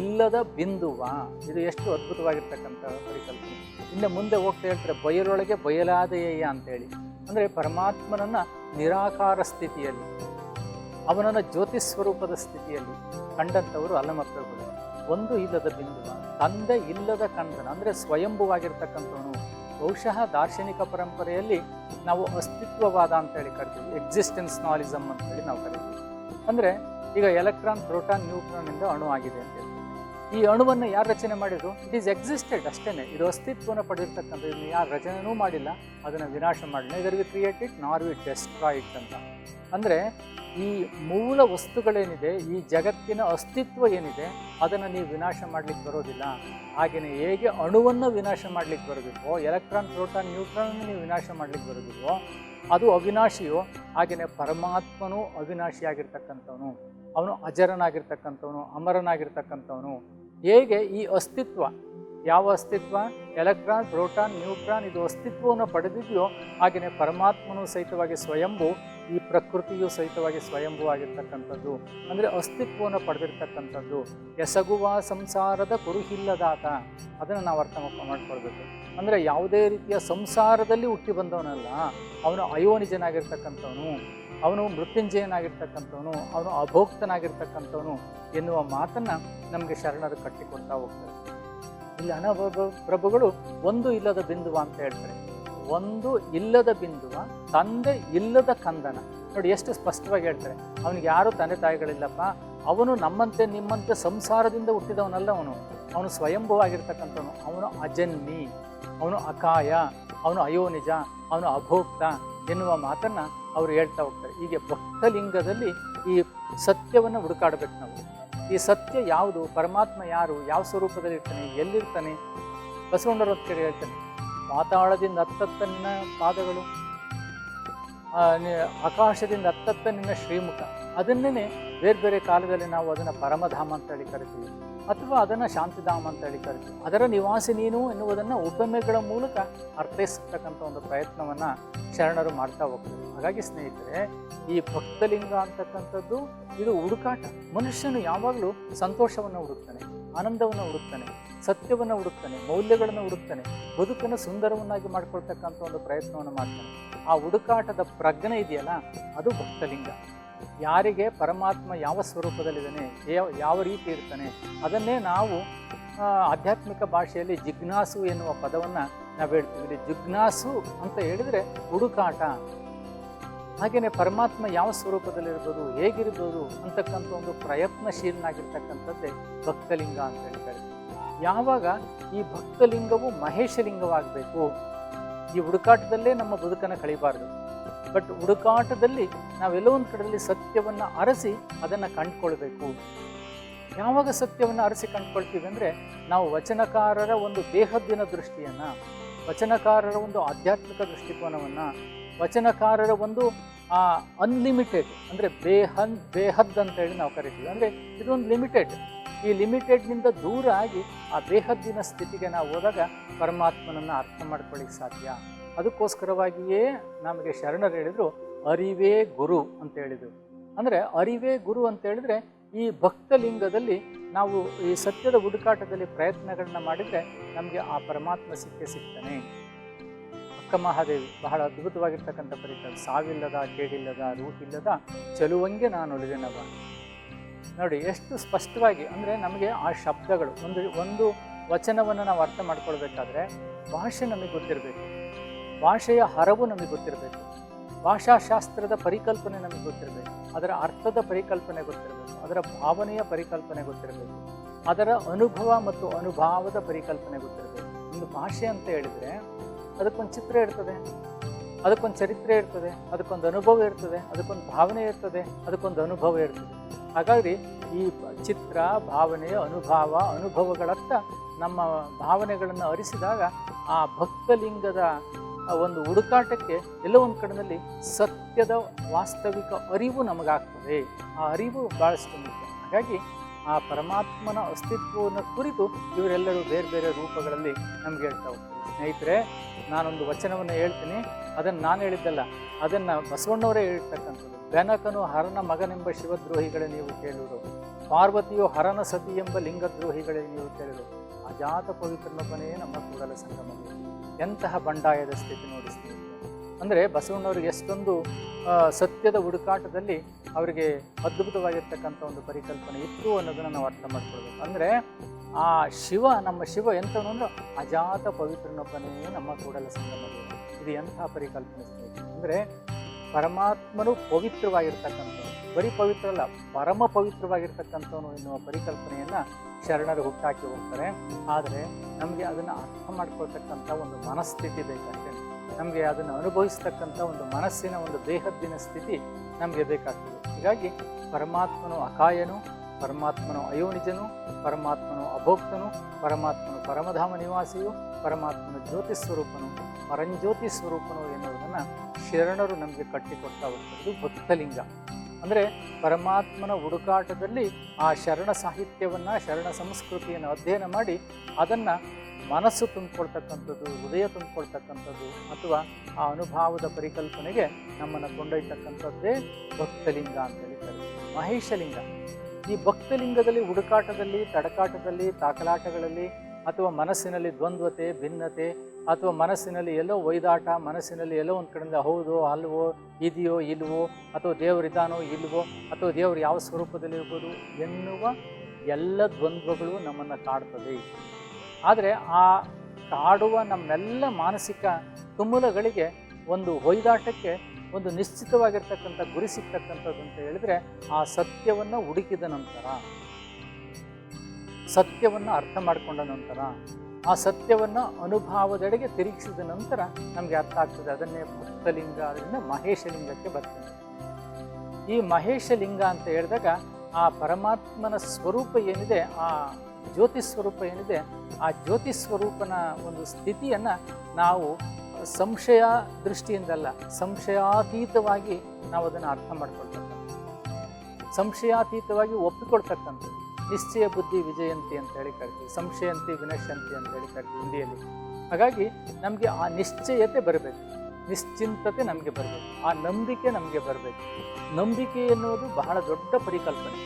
ಇಲ್ಲದ ಬಿಂದುವ. ಇದು ಎಷ್ಟು ಅದ್ಭುತವಾಗಿರ್ತಕ್ಕಂಥ ಪರಿಕಲ್ಪನೆ. ಇನ್ನು ಮುಂದೆ ಹೋಗ್ತಾ ಹೇಳ್ತಾರೆ, ಬಯಲೊಳಗೆ ಬಯಲಾದೆಯ ಅಂತೇಳಿ. ಅಂದರೆ ಪರಮಾತ್ಮನನ್ನ ನಿರಾಕಾರ ಸ್ಥಿತಿಯಲ್ಲಿ, ಅವನನ್ನು ಜ್ಯೋತಿ ಸ್ವರೂಪದ ಸ್ಥಿತಿಯಲ್ಲಿ ಕಂಡಂಥವರು ಅಲ್ಲಮಕ್ಕಳು ಒಂದು ಇಲ್ಲದ ಬಿಂದುವ. ತಂದೆ ಇಲ್ಲದ ಕಂದನ, ಅಂದರೆ ಸ್ವಯಂಭುವಾಗಿರ್ತಕ್ಕಂಥವನು ಬಹುಶಃ ದಾರ್ಶನಿಕ ಪರಂಪರೆಯಲ್ಲಿ ನಾವು ಅಸ್ತಿತ್ವವಾದ ಅಂತೇಳಿ ಕರಿತೀವಿ. ಎಕ್ಸಿಸ್ಟೆನ್ಸ್ ನಾಲಿಸಮ್ ಅಂತೇಳಿ ನಾವು ಕರಿತೀವಿ. ಅಂದರೆ ಈಗ ಎಲೆಕ್ಟ್ರಾನ್, ಪ್ರೋಟಾನ್, ನ್ಯೂಟ್ರಾನ್ ಇಂದ ಅಣು ಆಗಿದೆ ಅಂತ ಹೇಳಿ. ಈ ಅಣುವನ್ನು ಯಾರು ರಚನೆ ಮಾಡಿದ್ರು? ಇಟ್ ಈಸ್ ಎಕ್ಸಿಸ್ಟೆಡ್ ಅಷ್ಟೇ ಇದು ಅಸ್ತಿತ್ವವನ್ನು ಪಡೆದಿರ್ತಕ್ಕಂಥ ಇದನ್ನು ಯಾರು ರಚನೆನೂ ಮಾಡಿಲ್ಲ. ಅದನ್ನು ವಿನಾಶ ಮಾಡಿಲ್ಲ either we create it nor we destroyed ಅಂತ. ಅಂದರೆ ಈ ಮೂಲ ವಸ್ತುಗಳೇನಿದೆ, ಈ ಜಗತ್ತಿನ ಅಸ್ತಿತ್ವ ಏನಿದೆ, ಅದನ್ನು ನೀವು ವಿನಾಶ ಮಾಡಲಿಕ್ಕೆ ಬರೋದಿಲ್ಲ. ಹಾಗೆಯೇ ಹೇಗೆ ಅಣುವನ್ನು ವಿನಾಶ ಮಾಡಲಿಕ್ಕೆ ಬರೋದಿಲ್ವೋ, ಎಲೆಕ್ಟ್ರಾನ್, ಪ್ರೋಟಾನ್ ನ್ಯೂಟ್ರಾನನ್ನು ನೀವು ವಿನಾಶ ಮಾಡಲಿಕ್ಕೆ ಬರೋದಿಲ್ವೋ, ಅದು ಅವಿನಾಶಿಯೋ ಹಾಗೆಯೇ ಪರಮಾತ್ಮನೂ ಅವಿನಾಶಿಯಾಗಿರ್ತಕ್ಕಂಥವನು. ಅವನು ಅಜರನಾಗಿರ್ತಕ್ಕಂಥವನು, ಅಮರನಾಗಿರ್ತಕ್ಕಂಥವನು. ಹೇಗೆ ಈ ಅಸ್ತಿತ್ವ ಯಾವ ಅಸ್ತಿತ್ವ? ಎಲೆಕ್ಟ್ರಾನ್, ಪ್ರೋಟಾನ್, ನ್ಯೂಟ್ರಾನ್, ಇದು ಅಸ್ತಿತ್ವವನ್ನು ಪಡೆದಿದೆಯೋ ಹಾಗೆಯೇ ಪರಮಾತ್ಮನೂ ಸಹಿತವಾಗಿ ಸ್ವಯಂಭು, ಈ ಪ್ರಕೃತಿಯು ಸಹಿತವಾಗಿ ಸ್ವಯಂಭೂ ಆಗಿರ್ತಕ್ಕಂಥದ್ದು. ಅಂದರೆ ಅಸ್ತಿತ್ವವನ್ನು ಪಡೆದಿರ್ತಕ್ಕಂಥದ್ದು. ಎಸಗುವ ಸಂಸಾರದ ಕುರುಹಿಲ್ಲದಾತ. ಅದನ್ನು ನಾವು ಅರ್ಥ ಮಾಡಿಕೊಳ್ಬೇಕು. ಅಂದರೆ ಯಾವುದೇ ರೀತಿಯ ಸಂಸಾರದಲ್ಲಿ ಹುಟ್ಟಿ ಬಂದವನಲ್ಲ, ಅವನು ಅಯೋನಿಜನಾಗಿರ್ತಕ್ಕಂಥವನು, ಅವನು ಮೃತ್ಯುಂಜಯನಾಗಿರ್ತಕ್ಕಂಥವನು, ಅವನು ಅಭೋಕ್ತನಾಗಿರ್ತಕ್ಕಂಥವನು ಎನ್ನುವ ಮಾತನ್ನು ನಮಗೆ ಶರಣರು ಕಟ್ಟಿಕೊಡ್ತಾ ಹೋಗ್ತಾರೆ. ಇಲ್ಲಿ ಅನಭವ ಪ್ರಭುಗಳು ಒಂದು ಇಲ್ಲದ ಬಿಂದುವ ಅಂತ ಹೇಳ್ತಾರೆ. ಒಂದು ಇಲ್ಲದ ಬಿಂದುವ, ತಂದೆ ಇಲ್ಲದ ಕಂದನ. ನೋಡಿ ಎಷ್ಟು ಸ್ಪಷ್ಟವಾಗಿ ಹೇಳ್ತಾರೆ. ಅವನಿಗೆ ಯಾರು ತಂದೆ ತಾಯಿಗಳಿಲ್ಲಪ್ಪ. ಅವನು ನಮ್ಮಂತೆ ನಿಮ್ಮಂತೆ ಸಂಸಾರದಿಂದ ಹುಟ್ಟಿದವನಲ್ಲ ಅವನು. ಅವನು ಸ್ವಯಂಭುವಾಗಿರ್ತಕ್ಕಂಥವನು. ಅವನು ಅಜನ್ಮಿ. ಅವನು ಅಕಾಯ. ಅವನು ಅಯೋನಿಜ. ಅವನು ಅಭೋಕ್ತ ಎನ್ನುವ ಮಾತನ್ನು ಅವರು ಹೇಳ್ತಾ ಹೋಗ್ತಾರೆ. ಹೀಗೆ ಭಕ್ತಲಿಂಗದಲ್ಲಿ ಈ ಸತ್ಯವನ್ನು ಹುಡುಕಾಡಬೇಕು ನಾವು. ಈ ಸತ್ಯ ಯಾವುದು? ಪರಮಾತ್ಮ ಯಾರು? ಯಾವ ಸ್ವರೂಪದಲ್ಲಿ ಇರ್ತಾನೆ? ಎಲ್ಲಿರ್ತಾನೆ? ಬಸವಣ್ಣರ ಕಡೆ ಹೇಳ್ತಾನೆ. ಪಾತಾಳದಿಂದ ಹತ್ತತ್ತ ನಿನ್ನ ಪಾದಗಳು ಆಕಾಶದಿಂದ ಹತ್ತತ್ತ ನಿನ್ನ ಶ್ರೀಮುಖ. ಅದನ್ನೇ ಬೇರೆ ಬೇರೆ ಕಾಲದಲ್ಲಿ ನಾವು ಅದನ್ನು ಪರಮಧಾಮ ಅಂತ ಹೇಳಿ ಕರಿತೀವಿ. ಅಥವಾ ಅದನ್ನು ಶಾಂತಿಧಾಮ ಅಂತ ಹೇಳಿ ಕರಿತೀವಿ. ಅದರ ನಿವಾಸಿ ನೀನು ಎನ್ನುವುದನ್ನು ಉಪಮೆಗಳ ಮೂಲಕ ಅರ್ಥೈಸ್ತಕ್ಕಂಥ ಒಂದು ಪ್ರಯತ್ನವನ್ನು ಶರಣರು ಮಾಡ್ತಾ ಹೋಗ್ತಾರೆ. ಹಾಗಾಗಿ ಸ್ನೇಹಿತರೆ, ಈ ಭಕ್ತಲಿಂಗ ಅಂತಕ್ಕಂಥದ್ದು ಇದು ಹುಡುಕಾಟ. ಮನುಷ್ಯನು ಯಾವಾಗಲೂ ಸಂತೋಷವನ್ನು ಹುಡುಕ್ತಾನೆ, ಆನಂದವನ್ನು ಹುಡುಕ್ತಾನೆ, ಸತ್ಯವನ್ನು ಹುಡುಕ್ತಾನೆ, ಮೌಲ್ಯಗಳನ್ನು ಹುಡುಕ್ತಾನೆ, ಬದುಕನ್ನು ಸುಂದರವನ್ನಾಗಿ ಮಾಡಿಕೊಳ್ತಕ್ಕಂಥ ಒಂದು ಪ್ರಯತ್ನವನ್ನು ಮಾಡ್ತಾನೆ. ಆ ಹುಡುಕಾಟದ ಪ್ರಜ್ಞೆ ಇದೆಯಲ್ಲ, ಅದು ಭಕ್ತಲಿಂಗ. ಯಾರಿಗೆ ಪರಮಾತ್ಮ ಯಾವ ಸ್ವರೂಪದಲ್ಲಿದ್ದಾನೆ, ಯಾವ ರೀತಿ ಇರ್ತಾನೆ, ಅದನ್ನೇ ನಾವು ಆಧ್ಯಾತ್ಮಿಕ ಭಾಷೆಯಲ್ಲಿ ಜಿಜ್ಞಾಸು ಎನ್ನುವ ಪದವನ್ನು ನಾವು ಹೇಳ್ತೀವಿ. ಜಿಜ್ಞಾಸು ಅಂತ ಹೇಳಿದರೆ ಹುಡುಕಾಟ. ಹಾಗೆಯೇ ಪರಮಾತ್ಮ ಯಾವ ಸ್ವರೂಪದಲ್ಲಿರ್ಬೋದು, ಹೇಗಿರ್ಬೋದು ಅಂತಕ್ಕಂಥ ಒಂದು ಪ್ರಯತ್ನಶೀಲನಾಗಿರ್ತಕ್ಕಂಥದ್ದೇ ಭಕ್ತಲಿಂಗ ಅಂತ ಹೇಳ್ತಾರೆ. ಯಾವಾಗ ಈ ಭಕ್ತಲಿಂಗವು ಮಹೇಶಲಿಂಗವಾಗಬೇಕು, ಈ ಹುಡುಕಾಟದಲ್ಲೇ ನಮ್ಮ ಬದುಕನ್ನು ಕಳಿಬಾರ್ದು. ಬಟ್ ಹುಡುಕಾಟದಲ್ಲಿ ನಾವೆಲ್ಲೋ ಒಂದು ಕಡೆಯಲ್ಲಿ ಸತ್ಯವನ್ನು ಅರಸಿ ಅದನ್ನು ಕಂಡುಕೊಳ್ಬೇಕು. ಯಾವಾಗ ಸತ್ಯವನ್ನು ಅರಸಿ ಕಂಡುಕೊಳ್ತೀವಿ ಅಂದರೆ ನಾವು ವಚನಕಾರರ ಒಂದು ದೇಹದ್ದಿನ ದೃಷ್ಟಿಯನ್ನು, ವಚನಕಾರರ ಒಂದು ಆಧ್ಯಾತ್ಮಿಕ ದೃಷ್ಟಿಕೋನವನ್ನು, ವಚನಕಾರರ ಒಂದು ಅನ್ಲಿಮಿಟೆಡ್ ಅಂದರೆ ಬೇಹನ್, ಬೇಹದ್ ಅಂತ ಹೇಳಿ ನಾವು ಕರಿತೀವಿ. ಅಂದರೆ ಇದೊಂದು ಲಿಮಿಟೆಡ್ ಈ ಲಿಮಿಟೆಡ್ನಿಂದ ದೂರ ಆಗಿ ಆ ದೇಹದ್ದಿನ ಸ್ಥಿತಿಗೆ ನಾವು ಹೋದಾಗ ಪರಮಾತ್ಮನನ್ನು ಅರ್ಥ ಮಾಡ್ಕೊಳ್ಳಿಕ್ಕೆ ಸಾಧ್ಯ. ಅದಕ್ಕೋಸ್ಕರವಾಗಿಯೇ ನಮಗೆ ಶರಣರು ಹೇಳಿದರು, ಅರಿವೇ ಗುರು ಅಂತ ಹೇಳಿದರು. ಅಂದರೆ ಅರಿವೇ ಗುರು ಅಂತ ಹೇಳಿದ್ರೆ ಈ ಭಕ್ತಲಿಂಗದಲ್ಲಿ ನಾವು ಈ ಸತ್ಯದ ಹುಡುಕಾಟದಲ್ಲಿ ಪ್ರಯತ್ನಗಳನ್ನ ಮಾಡಿದರೆ ನಮಗೆ ಆ ಪರಮಾತ್ಮ ಸಿಕ್ಕೇ ಸಿಗ್ತಾನೆ. ಅಕ್ಕ ಮಹಾದೇವಿ, ಬಹಳ ಅದ್ಭುತವಾಗಿರ್ತಕ್ಕಂಥ ಪರಿಕರ ಸಾವಿಲ್ಲದ, ಕೇಡಿಲ್ಲದ ರೂಟಿಲ್ಲದ ಚಲುವಂಗೆ ನಾನು ಉಳಿದೇನವ ನೋಡಿ, ಎಷ್ಟು ಸ್ಪಷ್ಟವಾಗಿ, ಅಂದರೆ ನಮಗೆ ಆ ಶಬ್ದಗಳು, ಒಂದು ಒಂದು ವಚನವನ್ನು ನಾವು ಅರ್ಥ ಮಾಡ್ಕೊಳ್ಬೇಕಾದ್ರೆ ಭಾಷೆ ನಮಗೆ ಗೊತ್ತಿರಬೇಕು. ಭಾಷೆಯ ಹರವು ನಮಗೆ ಗೊತ್ತಿರಬೇಕು. ಭಾಷಾಶಾಸ್ತ್ರದ ಪರಿಕಲ್ಪನೆ ನಮಗೆ ಗೊತ್ತಿರಬೇಕು. ಅದರ ಅರ್ಥದ ಪರಿಕಲ್ಪನೆ ಗೊತ್ತಿರಬೇಕು. ಅದರ ಭಾವನೆಯ ಪರಿಕಲ್ಪನೆ ಗೊತ್ತಿರಬೇಕು. ಅದರ ಅನುಭವ ಮತ್ತು ಅನುಭಾವದ ಪರಿಕಲ್ಪನೆ ಗೊತ್ತಿರಬೇಕು. ಒಂದು ಭಾಷೆ ಅಂತ ಹೇಳಿದರೆ ಅದಕ್ಕೊಂದು ಚಿತ್ರ ಇರ್ತದೆ. ಅದಕ್ಕೊಂದು ಚರಿತ್ರೆ ಇರ್ತದೆ. ಅದಕ್ಕೊಂದು ಅನುಭವ ಇರ್ತದೆ. ಅದಕ್ಕೊಂದು ಭಾವನೆ ಇರ್ತದೆ. ಅದಕ್ಕೊಂದು ಅನುಭವ ಇರ್ತದೆ. ಹಾಗಾಗಿ ಈ ಚಿತ್ರ, ಭಾವನೆ, ಅನುಭವ, ಅನುಭವಗಳತ್ತ ನಮ್ಮ ಭಾವನೆಗಳನ್ನು ಅರಿಸಿದಾಗ ಆ ಭಕ್ತಲಿಂಗದ ಒಂದು ಹುಡುಕಾಟಕ್ಕೆ ಎಲ್ಲೋ ಒಂದು ಕಡೆಯಲ್ಲಿ ಸತ್ಯದ ವಾಸ್ತವಿಕ ಅರಿವು ನಮಗಾಗ್ತದೆ. ಆ ಅರಿವು ಭಾಳಷ್ಟು ಮುಖ್ಯ. ಹಾಗಾಗಿ ಆ ಪರಮಾತ್ಮನ ಅಸ್ತಿತ್ವವನ್ನು ಕುರಿತು ಇವರೆಲ್ಲರೂ ಬೇರೆ ಬೇರೆ ರೂಪಗಳಲ್ಲಿ ನಮ್ಗೆ ಹೇಳ್ತಾ ಹೋಗ್ತಾರೆ. ಸ್ನೇಹಿತರೆ, ನಾನೊಂದು ವಚನವನ್ನು ಹೇಳ್ತೀನಿ. ಅದನ್ನು ನಾನು ಹೇಳಿದ್ದಲ್ಲ, ಅದನ್ನು ಬಸವಣ್ಣವರೇ ಹೇಳ್ತಕ್ಕಂಥದ್ದು. ಬೆನಕನು ಹರನ ಮಗನೆಂಬ ಶಿವದ್ರೋಹಿಗಳೇ ನೀವು ಕೇಳುವರು ಪಾರ್ವತಿಯು ಹರನ ಸತಿ ಎಂಬ ಲಿಂಗದ್ರೋಹಿಗಳೇ ನೀವು ಕೇಳುವುದು ಅಜಾತ ಪವಿತ್ರನೊಬ್ಬನೇ ನಮ್ಮ ಕೂಡಲ ಸಂಗಮದಲ್ಲಿ. ಎಂತಹ ಬಂಡಾಯದ ಸ್ಥಿತಿ ನೋಡಿಸ್ತೀವಿ ಅಂದರೆ ಬಸವಣ್ಣವ್ರಿಗೆ ಎಷ್ಟೊಂದು ಸತ್ಯದ ಹುಡುಕಾಟದಲ್ಲಿ ಅವರಿಗೆ ಅದ್ಭುತವಾಗಿರ್ತಕ್ಕಂಥ ಒಂದು ಪರಿಕಲ್ಪನೆ ಇತ್ತು ಅನ್ನೋದನ್ನು ನಾವು ಅರ್ಥ ಮಾಡ್ಕೊಳ್ಬೇಕು. ಅಂದರೆ ಆ ಶಿವ, ನಮ್ಮ ಶಿವ ಎಂಥವನು ಅಂದ್ರೆ ಅಜಾತ ಪವಿತ್ರನೊಬ್ಬನೇ ನಮ್ಮ ಕೂಡಲ ಸಂಗಮದಲ್ಲಿ ಇದು ಎಂಥ ಪರಿಕಲ್ಪನೆ ಅಂದರೆ ಪರಮಾತ್ಮನು ಪವಿತ್ರವಾಗಿರ್ತಕ್ಕಂಥದ್ದು ಬರೀ ಪವಿತ್ರ ಅಲ್ಲ ಪರಮ ಪವಿತ್ರವಾಗಿರ್ತಕ್ಕಂಥವನು ಎನ್ನುವ ಪರಿಕಲ್ಪನೆಯನ್ನು ಶರಣರು ಹುಟ್ಟಾಕಿ ಹೋಗ್ತಾರೆ. ಆದರೆ ನಮಗೆ ಅದನ್ನು ಅರ್ಥ ಮಾಡ್ಕೊಳ್ತಕ್ಕಂಥ ಒಂದು ಮನಸ್ಥಿತಿ ಬೇಕಾಗ್ತದೆ ನಮಗೆ ಅದನ್ನು ಅನುಭವಿಸ್ತಕ್ಕಂಥ ಒಂದು ಮನಸ್ಸಿನ ಒಂದು ದೇಹದ್ದಿನ ಸ್ಥಿತಿ ನಮಗೆ ಬೇಕಾಗ್ತದೆ. ಹೀಗಾಗಿ ಪರಮಾತ್ಮನು ಅಕಾಯನು, ಪರಮಾತ್ಮನು ಅಯೋನಿಜನು, ಪರಮಾತ್ಮನು ಅಭೋಕ್ತನು, ಪರಮಾತ್ಮನು ಪರಮಧಾಮ ನಿವಾಸಿಯು, ಪರಮಾತ್ಮನ ಜ್ಯೋತಿ ಸ್ವರೂಪನು, ಪರಂಜ್ಯೋತಿ ಸ್ವರೂಪನು ಎನ್ನುವುದನ್ನು ಶರಣರು ನಮಗೆ ಕಟ್ಟಿಕೊಡ್ತಾ ಹೋಗ್ತಾರೆ. ಭಕ್ತಲಿಂಗ. ಅಂದರೆ ಪರಮಾತ್ಮನ ಹುಡುಕಾಟದಲ್ಲಿ ಆ ಶರಣ ಸಾಹಿತ್ಯವನ್ನು, ಶರಣ ಸಂಸ್ಕೃತಿಯನ್ನು ಅಧ್ಯಯನ ಮಾಡಿ ಅದನ್ನು ಮನಸ್ಸು ತುಂಬಿಕೊಳ್ತಕ್ಕಂಥದ್ದು, ಹೃದಯ ತುಂಬಿಕೊಳ್ತಕ್ಕಂಥದ್ದು ಅಥವಾ ಆ ಅನುಭವದ ಪರಿಕಲ್ಪನೆಗೆ ನಮ್ಮನ್ನು ಕೊಂಡೊಯ್ತಕ್ಕಂಥದ್ದೇ ಭಕ್ತಲಿಂಗ ಅಂತ ಹೇಳ್ತಾರೆ. ಮಹೇಶಲಿಂಗ. ಈ ಭಕ್ತಲಿಂಗದಲ್ಲಿ ಹುಡುಕಾಟದಲ್ಲಿ, ತಡಕಾಟದಲ್ಲಿ ತಾಕಲಾಟಗಳಲ್ಲಿ ಅಥವಾ ಮನಸ್ಸಿನಲ್ಲಿ ದ್ವಂದ್ವತೆ, ಭಿನ್ನತೆ ಅಥವಾ ಮನಸ್ಸಿನಲ್ಲಿ ಎಲ್ಲೋ ಒಯ್ದಾಟ, ಮನಸ್ಸಿನಲ್ಲಿ ಎಲ್ಲೋ ಒಂದು ಕಡೆಯಿಂದ ಹೌದೋ, ಅಲ್ವೋ, ಇದೆಯೋ, ಇಲ್ವೋ, ಅಥವಾ ದೇವರಿದ್ದಾನೋ ಇಲ್ವೋ, ಅಥವಾ ದೇವರು ಯಾವ ಸ್ವರೂಪದಲ್ಲಿರ್ಬೋದು ಎನ್ನುವ ಎಲ್ಲ ದ್ವಂದ್ವಗಳು ನಮ್ಮನ್ನು ಕಾಡ್ತದೆ ಆದರೆ ಆ ಕಾಡುವ ನಮ್ಮೆಲ್ಲ ಮಾನಸಿಕ ತುಮುಲಗಳಿಗೆ ಒಂದು ಹೊಯ್ದಾಟಕ್ಕೆ ಒಂದು ನಿಶ್ಚಿತವಾಗಿರ್ತಕ್ಕಂಥ ಗುರಿ ಸಿಗ್ತಕ್ಕಂಥದ್ದು ಅಂತ ಹೇಳಿದ್ರೆ ಆ ಸತ್ಯವನ್ನು ಹುಡುಕಿದ ನಂತರ, ಸತ್ಯವನ್ನು ಅರ್ಥ ಮಾಡಿಕೊಂಡ ನಂತರ ಆ ಸತ್ಯವನ್ನು ಅನುಭಾವದೆಡೆಗೆ ತಿರುಗಿಸಿದ ನಂತರ ನಮಗೆ ಅರ್ಥ ಆಗ್ತದೆ. ಅದನ್ನೇ ಭಕ್ತಲಿಂಗ ಅದರಿಂದ ಮಹೇಶಲಿಂಗಕ್ಕೆ ಬರ್ತದೆ. ಈ ಮಹೇಶಲಿಂಗ ಅಂತ ಹೇಳಿದಾಗ ಆ ಪರಮಾತ್ಮನ ಸ್ವರೂಪ ಏನಿದೆ, ಆ ಜ್ಯೋತಿ ಸ್ವರೂಪ ಏನಿದೆ, ಆ ಜ್ಯೋತಿ ಸ್ವರೂಪನ ಒಂದು ಸ್ಥಿತಿಯನ್ನು ನಾವು ಸಂಶಯ ದೃಷ್ಟಿಯಿಂದಲ್ಲ, ಸಂಶಯಾತೀತವಾಗಿ ನಾವು ಅದನ್ನು ಅರ್ಥ ಮಾಡ್ಕೊಳ್ತಕ್ಕಂಥ ಸಂಶಯಾತೀತವಾಗಿ ಒಪ್ಪಿಕೊಳ್ತಕ್ಕಂಥದ್ದು. ನಿಶ್ಚಯ ಬುದ್ಧಿ ವಿಜಯಂತಿ ಅಂತ ಹೇಳಿ ಕರಿತೀವಿ, ಸಂಶಯಂತಿ ವಿನಶಂತಿ ಅಂತ ಹೇಳಿ ಕರಿತೀವಿ ಹಿಂದಿಯಲ್ಲಿ. ಹಾಗಾಗಿ ನಮಗೆ ಆ ನಿಶ್ಚಯತೆ ಬರಬೇಕು, ನಿಶ್ಚಿಂತತೆ ನಮಗೆ ಬರಬೇಕು, ಆ ನಂಬಿಕೆ ನಮಗೆ ಬರಬೇಕು. ನಂಬಿಕೆ ಎನ್ನುವುದು ಬಹಳ ದೊಡ್ಡ ಪರಿಕಲ್ಪನೆ.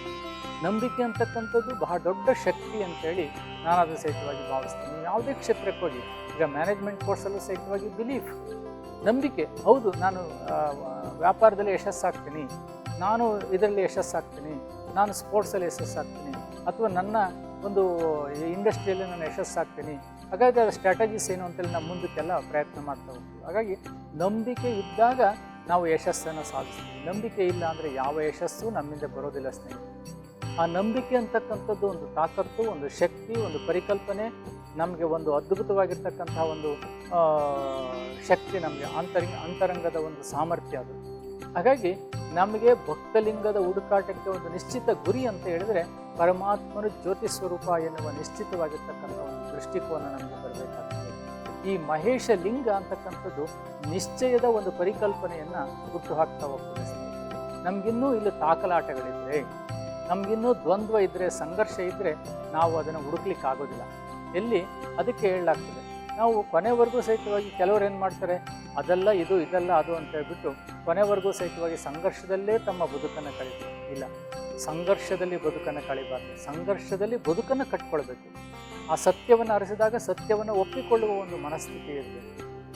ನಂಬಿಕೆ ಅಂತಕ್ಕಂಥದ್ದು ಬಹಳ ದೊಡ್ಡ ಶಕ್ತಿ ಅಂತೇಳಿ ನಾನು ಅದು ಸಹಿತವಾಗಿ ಭಾವಿಸ್ತೀನಿ. ಯಾವುದೇ ಕ್ಷೇತ್ರಕ್ಕೆ ಹೋಗಿ, ಈಗ ಮ್ಯಾನೇಜ್ಮೆಂಟ್ ಕೋರ್ಸಲ್ಲೂ ಸಹಿತವಾಗಿ ಬಿಲೀಫ್ ನಂಬಿಕೆ, ಹೌದು, ನಾನು ವ್ಯಾಪಾರದಲ್ಲಿ ಯಶಸ್ಸಾಗ್ತೀನಿ. ನಾನು ಇದರಲ್ಲಿ ಯಶಸ್ಸಾಗ್ತೀನಿ. ನಾನು ಸ್ಪೋರ್ಟ್ಸಲ್ಲಿ ಯಶಸ್ಸಾಗ್ತೀನಿ. ಅಥವಾ ನನ್ನ ಒಂದು ಇಂಡಸ್ಟ್ರಿಯಲ್ಲಿ ನಾನು ಯಶಸ್ಸಾಗ್ತೀನಿ. ಹಾಗಾಗಿ ಅದರ ಸ್ಟ್ರಾಟಜೀಸ್ ಏನು ಅಂತೇಳಿ ನಾವು ಮುಂದಕ್ಕೆಲ್ಲ ಪ್ರಯತ್ನ ಮಾಡ್ತಾ ಹೋಗ್ತೀವಿ. ಹಾಗಾಗಿ ನಂಬಿಕೆ ಇದ್ದಾಗ ನಾವು ಯಶಸ್ಸನ್ನು ಸಾಧಿಸ್ತೀವಿ. ನಂಬಿಕೆ ಇಲ್ಲ ಅಂದರೆ ಯಾವ ಯಶಸ್ಸು ನಮ್ಮಿಂದ ಬರೋದಿಲ್ಲ ಸ್ನೇಹಿತರೆ. ಆ ನಂಬಿಕೆ ಅಂತಕ್ಕಂಥದ್ದು ಒಂದು ತಾಕತ್ತು, ಒಂದು ಶಕ್ತಿ, ಒಂದು ಪರಿಕಲ್ಪನೆ, ನಮಗೆ ಒಂದು ಅದ್ಭುತವಾಗಿರ್ತಕ್ಕಂತಹ ಒಂದು ಶಕ್ತಿ ನಮಗೆ ಅಂತರಂಗ ಅಂತರಂಗದ ಒಂದು ಸಾಮರ್ಥ್ಯ ಅದು. ಹಾಗಾಗಿ ನಮಗೆ ಭಕ್ತಲಿಂಗದ ಹುಡುಕಾಟಕ್ಕೆ ಒಂದು ನಿಶ್ಚಿತ ಗುರಿ ಅಂತ ಹೇಳಿದ್ರೆ ಪರಮಾತ್ಮನು ಜ್ಯೋತಿ ಸ್ವರೂಪ ಎನ್ನುವ ನಿಶ್ಚಿತವಾಗಿರ್ತಕ್ಕಂಥ ಒಂದು ದೃಷ್ಟಿಕೋನ ನಮಗೆ ಬರಬೇಕಾಗ್ತದೆ ಈ ಮಹೇಶ ಲಿಂಗ ಅಂತಕ್ಕಂಥದ್ದು ನಿಶ್ಚಯದ ಒಂದು ಪರಿಕಲ್ಪನೆಯನ್ನು ಹುಟ್ಟು ಹಾಕ್ತಾ ಹೋಗ್ತದೆ ನಮಗಿನ್ನೂ ನಮ್ಗಿನ್ನೂ ಇಲ್ಲಿ ತಾಕಲಾಟಗಳಿದ್ರೆ ನಮಗಿನ್ನೂ ದ್ವಂದ್ವ ಇದ್ದರೆ ಸಂಘರ್ಷ ಇದ್ದರೆ ನಾವು ಅದನ್ನು ಹುಡುಕ್ಲಿಕ್ಕೆ ಆಗೋದಿಲ್ಲ ಎಲ್ಲಿ? ಅದಕ್ಕೆ ಹೇಳಲಾಗ್ತದೆ. ನಾವು ಕೊನೆವರೆಗೂ ಸಹಿತವಾಗಿ ಕೆಲವರು ಏನು ಮಾಡ್ತಾರೆ, ಅದಲ್ಲ ಇದು, ಇದಲ್ಲ ಅದು ಅಂತ ಹೇಳ್ಬಿಟ್ಟು ಕೊನೆವರೆಗೂ ಸಹಿತವಾಗಿ ಸಂಘರ್ಷದಲ್ಲೇ ತಮ್ಮ ಬದುಕನ್ನು ಕಳೀತಾರೆ ಇಲ್ಲ, ಸಂಘರ್ಷದಲ್ಲಿ ಬದುಕನ್ನು ಕಳಿಬಾರ್ದು. ಸಂಘರ್ಷದಲ್ಲಿ ಬದುಕನ್ನು ಕಟ್ಕೊಳ್ಬೇಕು. ಆ ಸತ್ಯವನ್ನು ಅರಸಿದಾಗ ಸತ್ಯವನ್ನು ಒಪ್ಪಿಕೊಳ್ಳುವ ಒಂದು ಮನಸ್ಥಿತಿ ಇರಬೇಕು.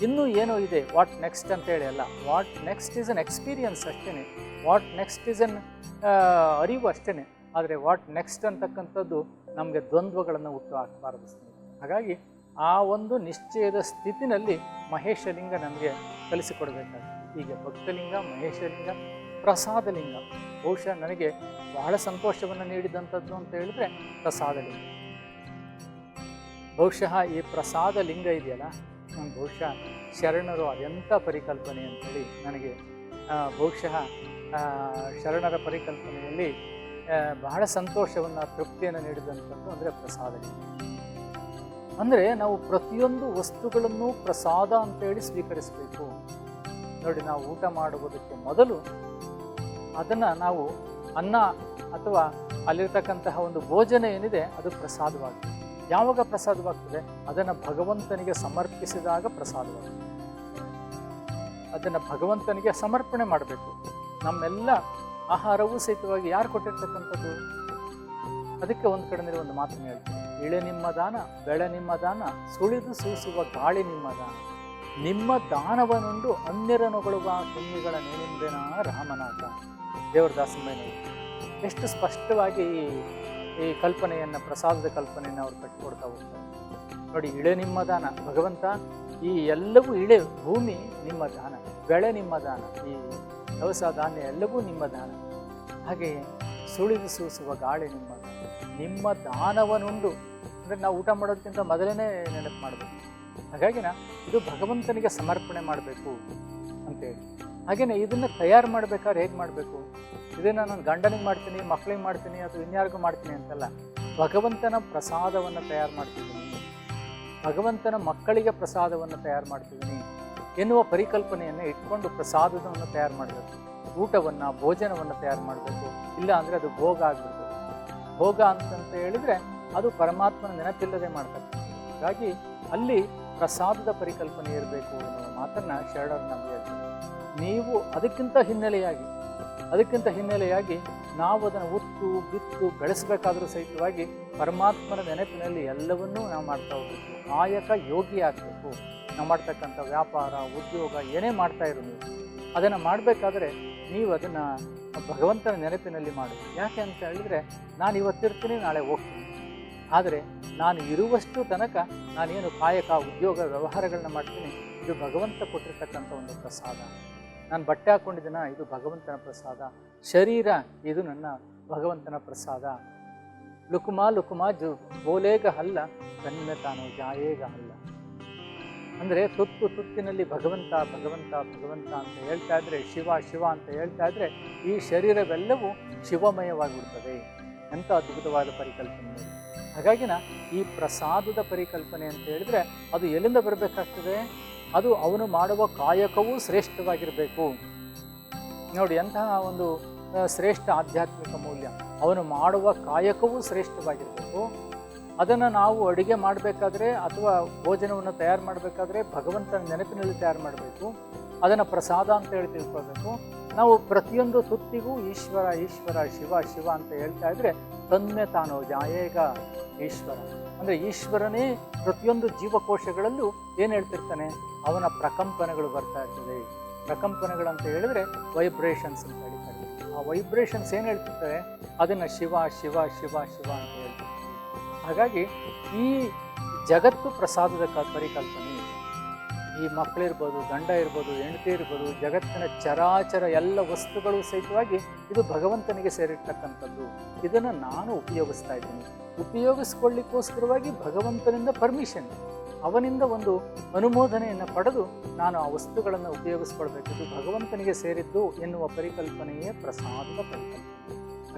ಇನ್ನೂ ಏನೋ ಇದೆ ವಾಟ್ ನೆಕ್ಸ್ಟ್ ಅಂತ ಹೇಳಿ ಅಲ್ಲ what next is an experience ಅಷ್ಟೇ ವಾಟ್ ನೆಕ್ಸ್ಟ್ ಈಸ್ ಅನ್ ಅರಿವು ಅಷ್ಟೇ ಆದರೆ ವಾಟ್ ನೆಕ್ಸ್ಟ್ ಅಂತಕ್ಕಂಥದ್ದು ನಮಗೆ ದ್ವಂದ್ವಗಳನ್ನು ಹುಟ್ಟು ಹಾಕಬಾರ್ದು ಹಾಗಾಗಿ ಆ ಒಂದು ನಿಶ್ಚಯದ ಸ್ಥಿತಿನಲ್ಲಿ ಮಹೇಶಲಿಂಗ ನಮಗೆ ಕಲಿಸಿಕೊಡ್ಬೇಕಾಗ್ತದೆ ಹೀಗೆ ಭಕ್ತಲಿಂಗ, ಮಹೇಶಲಿಂಗ, ಪ್ರಸಾದಲಿಂಗ. ಬಹುಶಃ ನನಗೆ ಬಹಳ ಸಂತೋಷವನ್ನು ನೀಡಿದಂಥದ್ದು ಅಂತ ಹೇಳಿದ್ರೆ ಪ್ರಸಾದಲಿಂಗ. ಬಹುಶಃ ಈ ಪ್ರಸಾದ ಲಿಂಗ ಇದೆಯಲ್ಲ ಬಹುಶಃ ಶರಣರು ಅದೆಂಥ ಪರಿಕಲ್ಪನೆ ಅಂತೇಳಿ ನನಗೆ ಬಹುಶಃ ಶರಣರ ಪರಿಕಲ್ಪನೆಯಲ್ಲಿ ಬಹಳ ಸಂತೋಷವನ್ನು, ತೃಪ್ತಿಯನ್ನು ನೀಡಿದಂಥದ್ದು ಅಂದರೆ ಪ್ರಸಾದ ಲಿಂಗ ಅಂದರೆ ನಾವು ಪ್ರತಿಯೊಂದು ವಸ್ತುಗಳನ್ನು ಪ್ರಸಾದ ಅಂತೇಳಿ ಸ್ವೀಕರಿಸಬೇಕು. ನೋಡಿ, ನಾವು ಊಟ ಮಾಡುವುದಕ್ಕೆ ಮೊದಲು ಅದನ್ನು ನಾವು ಅನ್ನ ಅಥವಾ ಅಲ್ಲಿರ್ತಕ್ಕಂತಹ ಒಂದು ಭೋಜನ ಏನಿದೆ, ಅದು ಪ್ರಸಾದವಾಗ್ತದೆ. ಯಾವಾಗ ಪ್ರಸಾದವಾಗ್ತದೆ? ಅದನ್ನು ಭಗವಂತನಿಗೆ ಸಮರ್ಪಿಸಿದಾಗ ಪ್ರಸಾದವಾಗ್ತದೆ. ಅದನ್ನು ಭಗವಂತನಿಗೆ ಸಮರ್ಪಣೆ ಮಾಡಬೇಕು. ನಮ್ಮೆಲ್ಲ ಆಹಾರವೂ ಸಹಿತವಾಗಿ ಯಾರು ಕೊಟ್ಟಿರ್ತಕ್ಕಂಥದ್ದು? ಅದಕ್ಕೆ ಒಂದು ಕಡೆ ಒಂದು ಮಾತನ್ನು ಹೇಳ್ತೀನಿ. ಇಳೆ ನಿಮ್ಮ ದಾನ, ಬೆಳೆ ನಿಮ್ಮ ದಾನ, ಸುಳಿದು ಸೂಸುವ ಗಾಳಿ ನಿಮ್ಮ ದಾನ. ನಿಮ್ಮ ದಾನವನುಂಡು ಅನ್ಯರನುಗೊಳ್ಳುವ ಕುಂಗಿಗಳ ನೇಣಿಂಬೆನ ರಾಮನಾಥ? ದೇವರ ದಾಸಮ್ಮನವರು ಎಷ್ಟು ಸ್ಪಷ್ಟವಾಗಿ ಈ ಈ ಕಲ್ಪನೆಯನ್ನು, ಪ್ರಸಾದದ ಕಲ್ಪನೆಯನ್ನು ಅವ್ರು ಕಟ್ಟಿಕೊಡ್ತಾ ಹೋಗ್ತಾರೆ. ನೋಡಿ, ಇಳೆ ನಿಮ್ಮ ದಾನ, ಭಗವಂತ ಈ ಎಲ್ಲವೂ ಇಳೆ ಭೂಮಿ ನಿಮ್ಮ ದಾನ, ಬೆಳೆ ನಿಮ್ಮ ದಾನ, ಈ ದವಸ ಧಾನ್ಯ ಎಲ್ಲವೂ ನಿಮ್ಮ ದಾನ. ಹಾಗೆ ಸುಳಿದು ಸೂಸುವ ಗಾಳಿ ನಿಮ್ಮ ನಿಮ್ಮ ದಾನವನುಂಡು ಅಂದರೆ ನಾವು ಊಟ ಮಾಡೋದಕ್ಕಿಂತ ಮೊದಲೇ ನೆನಪು ಮಾಡಬೇಕು. ಹಾಗಾಗಿ ನಾ ಇದು ಭಗವಂತನಿಗೆ ಸಮರ್ಪಣೆ ಮಾಡಬೇಕು ಅಂತೇಳಿ. ಹಾಗೆಯೇ ಇದನ್ನು ತಯಾರು ಮಾಡಬೇಕಾದ್ರೆ ಹೇಗೆ ಮಾಡಬೇಕು? ಇದನ್ನು ನಾನು ಗಂಡನಿಗೆ ಮಾಡ್ತೀನಿ ಮಕ್ಕಳಿಗೆ ಮಾಡ್ತೀನಿ ಅಥವಾ ಇನ್ಯಾರಿಗೂ ಮಾಡ್ತೀನಿ ಅಂತಲ್ಲ. ಭಗವಂತನ ಪ್ರಸಾದವನ್ನು ತಯಾರು ಮಾಡ್ತಿದ್ದೀನಿ. ಭಗವಂತನ ಮಕ್ಕಳಿಗೆ ಪ್ರಸಾದವನ್ನು ತಯಾರು ಮಾಡ್ತಿದ್ದೀನಿ ಎನ್ನುವ ಪರಿಕಲ್ಪನೆಯನ್ನು ಇಟ್ಕೊಂಡು ಪ್ರಸಾದವನ್ನು ತಯಾರು ಮಾಡಬೇಕು. ಊಟವನ್ನು, ಭೋಜನವನ್ನು ತಯಾರು ಮಾಡಬೇಕು. ಇಲ್ಲ ಅಂದರೆ ಅದು ಭೋಗ ಆಗಿಬಿಡ್ತದೆ. ಭೋಗ ಅಂತಂತ ಹೇಳಿದರೆ ಅದು ಪರಮಾತ್ಮನ ನೆನಪಿಲ್ಲದೆ ಮಾಡ್ತಾರೆ ಹಾಗಾಗಿ ಅಲ್ಲಿ ಪ್ರಸಾದದ ಪರಿಕಲ್ಪನೆ ಇರಬೇಕು ಅನ್ನೋ ಮಾತನ್ನು ಶರಣರು ನಮಗೆ ನೀವು ಅದಕ್ಕಿಂತ ಹಿನ್ನೆಲೆಯಾಗಿ ಅದಕ್ಕಿಂತ ಹಿನ್ನೆಲೆಯಾಗಿ ನಾವು ಅದನ್ನು ಉತ್ತು ಬಿತ್ತು ಬೆಳೆಸಬೇಕಾದರೂ ಸಹಿತವಾಗಿ ಪರಮಾತ್ಮನ ನೆನಪಿನಲ್ಲಿ ಎಲ್ಲವನ್ನೂ ನಾವು ಮಾಡ್ತಾ ಹೋಗಬೇಕು. ಕಾಯಕ ಯೋಗಿ ಆಗಬೇಕು. ನಾವು ಮಾಡ್ತಕ್ಕಂಥ ವ್ಯಾಪಾರ, ಉದ್ಯೋಗ, ಏನೇ ಮಾಡ್ತಾ ಇರೋ ನೀವು. ಅದನ್ನು ಮಾಡಬೇಕಾದ್ರೆ ನೀವು ಅದನ್ನು ಭಗವಂತನ ನೆನಪಿನಲ್ಲಿ ಮಾಡಿ. ಯಾಕೆ ಅಂತ ಹೇಳಿದರೆ ನಾನು ಇವತ್ತಿರ್ತೀನಿ ನಾಳೆ ಹೋಗ್ತೀನಿ. ಆದರೆ ನಾನು ಇರುವಷ್ಟು ತನಕ ನಾನೇನು ಕಾಯಕ ಉದ್ಯೋಗ ವ್ಯವಹಾರಗಳನ್ನ ಮಾಡ್ತೀನಿ, ಇದು ಭಗವಂತ ಕೊಟ್ಟಿರ್ತಕ್ಕಂಥ ಒಂದು ಪ್ರಸಾದ. ನಾನು ಬಟ್ಟೆ ಹಾಕ್ಕೊಂಡಿದ್ದೀನ ಇದು ಭಗವಂತನ ಪ್ರಸಾದ. ಶರೀರ, ಇದು ನನ್ನ ಭಗವಂತನ ಪ್ರಸಾದ. ಲುಕುಮಾ ಲುಕುಮಾ ಜು, ಬೋಲೇಗ ಹಲ್ಲ ತನ್ನ ತಾನು ಜಾಯೇಗ ಹಲ್ಲ. ಅಂದರೆ ತುತ್ತು ತುತ್ತಿನಲ್ಲಿ ಭಗವಂತ ಭಗವಂತ ಭಗವಂತ ಅಂತ ಹೇಳ್ತಾ ಇದ್ರೆ, ಶಿವ ಶಿವ ಅಂತ ಹೇಳ್ತಾ ಇದ್ರೆ ಈ ಶರೀರವೆಲ್ಲವೂ ಶಿವಮಯವಾಗಿಬಿಡ್ತದೆ. ಎಂಥ ಅದ್ಭುತವಾದ ಪರಿಕಲ್ಪನೆ ನೋಡಿ. ಹಾಗಾಗಿ ನಾ ಈ ಪ್ರಸಾದದ ಪರಿಕಲ್ಪನೆ ಅಂತ ಹೇಳಿದ್ರೆ ಅದು ಎಲ್ಲಿಂದ ಬರಬೇಕಾಗ್ತದೆ? ಅದು ಅವನು ಮಾಡುವ ಕಾಯಕವೂ ಶ್ರೇಷ್ಠವಾಗಿರಬೇಕು. ನೋಡಿ ಎಂತಹ ಒಂದು ಶ್ರೇಷ್ಠ ಆಧ್ಯಾತ್ಮಿಕ ಮೌಲ್ಯ. ಅವನು ಮಾಡುವ ಕಾಯಕವೂ ಶ್ರೇಷ್ಠವಾಗಿರಬೇಕು. ಅದನ್ನು ನಾವು ಅಡುಗೆ ಮಾಡಬೇಕಾದ್ರೆ ಅಥವಾ ಭೋಜನವನ್ನು ತಯಾರು ಮಾಡಬೇಕಾದ್ರೆ ಭಗವಂತನ ನೆನಪಿನಲ್ಲಿ ತಯಾರು ಮಾಡಬೇಕು. ಅದನ್ನು ಪ್ರಸಾದ ಅಂತ ಹೇಳಿ ತಿಳ್ಕೊಳ್ಬೇಕು. ನಾವು ಪ್ರತಿಯೊಂದು ಸುತ್ತಿಗೂ ಈಶ್ವರ ಈಶ್ವರ, ಶಿವ ಶಿವ ಅಂತ ಹೇಳ್ತಾ ಇದ್ರೆ ತನ್ನೆ ತಾನು ಜಾಯೇಗ ಈಶ್ವರ. ಅಂದರೆ ಈಶ್ವರನೇ ಪ್ರತಿಯೊಂದು ಜೀವಕೋಶಗಳಲ್ಲೂ ಏನು ಹೇಳ್ತಿರ್ತಾನೆ? ಅವನ ಪ್ರಕಂಪನೆಗಳು ಬರ್ತಾ ಇರ್ತದೆ. ಪ್ರಕಂಪನಗಳಂತ ಹೇಳಿದ್ರೆ ವೈಬ್ರೇಷನ್ಸ್ ಅಂತ ಹೇಳ್ತಾರೆ. ಆ ವೈಬ್ರೇಷನ್ಸ್ ಏನು ಹೇಳ್ತಿರ್ತಾರೆ? ಅದನ್ನು ಶಿವ ಶಿವ ಶಿವ ಶಿವ ಅಂತ ಹೇಳ್ತಾರೆ ಹಾಗಾಗಿ ಈ ಜಗತ್ತು ಪ್ರಸಾದದ ಪರಿಕಲ್ಪನೆ. ಈ ಮಕ್ಕಳಿರ್ಬೋದು ಗಂಡ ಇರ್ಬೋದು, ಹೆಂಡತಿ ಇರ್ಬೋದು, ಜಗತ್ತಿನ ಚರಾಚರ ಎಲ್ಲ ವಸ್ತುಗಳು ಸಹಿತವಾಗಿ ಇದು ಭಗವಂತನಿಗೆ ಸೇರಿರ್ತಕ್ಕಂಥದ್ದು. ಇದನ್ನು ನಾನು ಉಪಯೋಗಿಸ್ತಾ ಇದ್ದೀನಿ. ಉಪಯೋಗಿಸ್ಕೊಳ್ಳಿಕ್ಕೋಸ್ಕರವಾಗಿ ಭಗವಂತನಿಂದ ಪರ್ಮಿಷನ್ ಅವನಿಂದ ಒಂದು ಅನುಮೋದನೆಯನ್ನು ಪಡೆದು ನಾನು ಆ ವಸ್ತುಗಳನ್ನು ಉಪಯೋಗಿಸ್ಕೊಳ್ಬೇಕಿದ್ದು ಭಗವಂತನಿಗೆ ಸೇರಿದ್ದು ಎನ್ನುವ ಪರಿಕಲ್ಪನೆಯೇ ಪ್ರಸಾದದ ಪರಿಕಲ್ಪನೆ.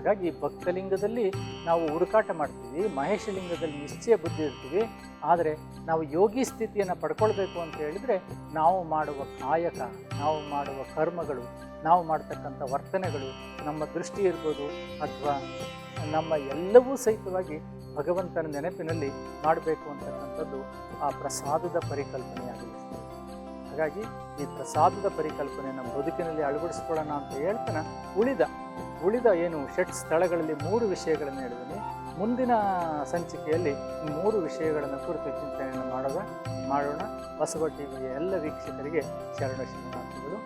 ಹಾಗಾಗಿ ಭಕ್ತಲಿಂಗದಲ್ಲಿ ನಾವು ಹುಡುಕಾಟ ಮಾಡ್ತೀವಿ, ಮಹೇಶಲಿಂಗದಲ್ಲಿ ನಿಶ್ಚಯ ಬುದ್ಧಿ ಇರ್ತೀವಿ. ಆದರೆ ನಾವು ಯೋಗಿ ಸ್ಥಿತಿಯನ್ನು ಪಡ್ಕೊಳ್ಬೇಕು ಅಂತ ಹೇಳಿದರೆ ನಾವು ಮಾಡುವ ಕಾಯಕ, ನಾವು ಮಾಡುವ ಕರ್ಮಗಳು, ನಾವು ಮಾಡ್ತಕ್ಕಂಥ ವರ್ತನೆಗಳು ನಮ್ಮ ದೃಷ್ಟಿ ಇರ್ಬೋದು ಅಥವಾ ನಮ್ಮ ಎಲ್ಲವೂ ಸಹಿತವಾಗಿ ಭಗವಂತನ ನೆನಪಿನಲ್ಲಿ ಮಾಡಬೇಕು ಅಂತಕ್ಕಂಥದ್ದು ಆ ಪ್ರಸಾದದ ಪರಿಕಲ್ಪನೆಯಾಗಿದೆ. ಹಾಗಾಗಿ ಈ ಪ್ರಸಾದದ ಪರಿಕಲ್ಪನೆಯನ್ನು ಬದುಕಿನಲ್ಲಿ ಅಳವಡಿಸ್ಕೊಳ್ಳೋಣ ಅಂತ ಹೇಳ್ತಾನೆ. ಉಳಿದ ಉಳಿದ ಏನು ಷಟ್ ಸ್ಥಳಗಳಲ್ಲಿ ಮೂರು ವಿಷಯಗಳನ್ನು ಹೇಳಿದ್ದೀನಿ. ಮುಂದಿನ ಸಂಚಿಕೆಯಲ್ಲಿ ಮೂರು ವಿಷಯಗಳನ್ನು ಕುರಿತು ಚಿಂತನೆಯನ್ನು ಮಾಡೋಣ ಮಾಡೋಣ. ಬಸವ ಎಲ್ಲ ವೀಕ್ಷಕರಿಗೆ ಶರಣ ಶರಣಾರ್ಥಿಗಳು.